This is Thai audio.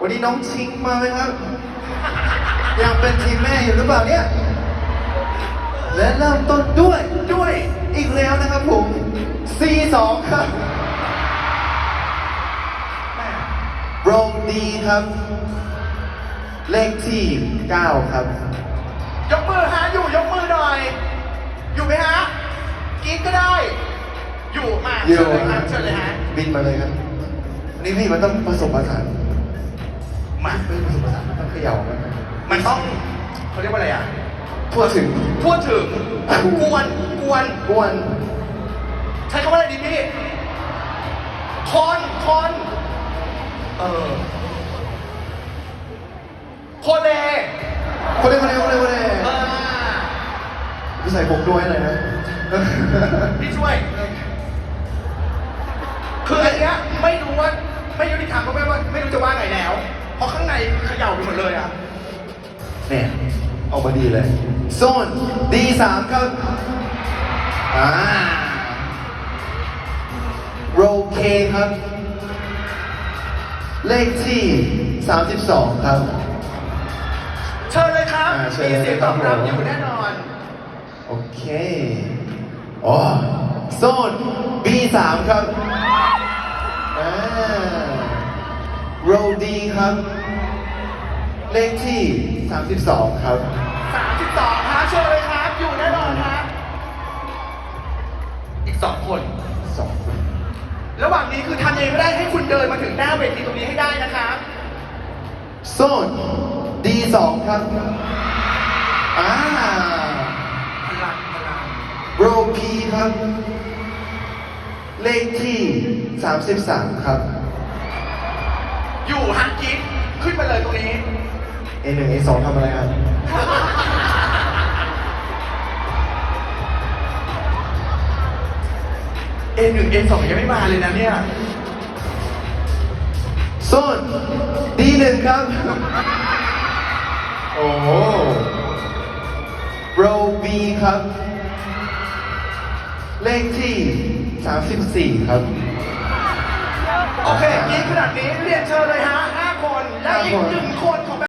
วันนี้น้องชิงมาไหมครับ อยากเป็นทีมแม่อยู่หรือเปล่าเนี่ย และเริ่มต้นด้วยด้วยอีกแล้วนะครับผม C2 ครับโรดีครับ เลขที่ 9 ครับ ยกมือฮะอยู่ยกมือหน่อย อยู่ไหมฮะกรีดก็ได้ อยู่มาอยู่เชิญเลยครับเชิญเลยฮะบินมาเลยครับ นี่พี่มันต้องผสมผสาน มาไม่ผสมผสานมันต้องเขย่าไหมมันต้องเขาเรียกว่าอะไรอะทั่วถึงพูดถึงกวนกวนอ้วน ใช้คำว่าอะไรดีพี่คอนคอนเออโคเลคนเดียวคนเดียวคนเดียวคนเดียวเออพี่ใส่ผมด้วยเลยนะพี่ช่วย คืออันเนี้ยไม่รู้ว่าไม่ยุติธรรมก็ไม่ว่าไม่รู้จะว่าไงแล้ว เพราะข้างในเขย่าไปหมดเลยอะเนี่ยออกมาดีเลยโซน D3 ครับอ่าโรเคครับ เลขที่ 32 ครับ เชิญเลยครับ อ่าเชิญมีเลยเสียงตอบรับครับผม อยู่แน่นอน โอเคอ๋อโซน B3 ครับอ่าโรดีครับ เลขที่ 32 ครับ 32ฮะเชิญเลยครับ อยู่แน่นอนฮะอีกสองคนสองคนระหว่างนี้คือทำเองไม่ได้ให้คุณเดินมาถึงหน้าเวทีตรงนี้ให้ได้นะครับ โซน D2 ครับอ่าพลังพลังโรพีครับ เลขที่ 33 ครับ อยู่ฮะกิ๊ดขึ้นมาเลยตรงนี้ A1 A2 ทำอะไรครับ เอหนึ่งเอสองยังไม่มาเลยนะเนี่ยโซน D1 ครับ โอ้โหโรบีครับ เลขที่ 34 ครับ โอเคกิ๊ดขนาดนี้เรียนเชิญเลยฮะห้าคน และอีกห้าคนหนึ่งคนของ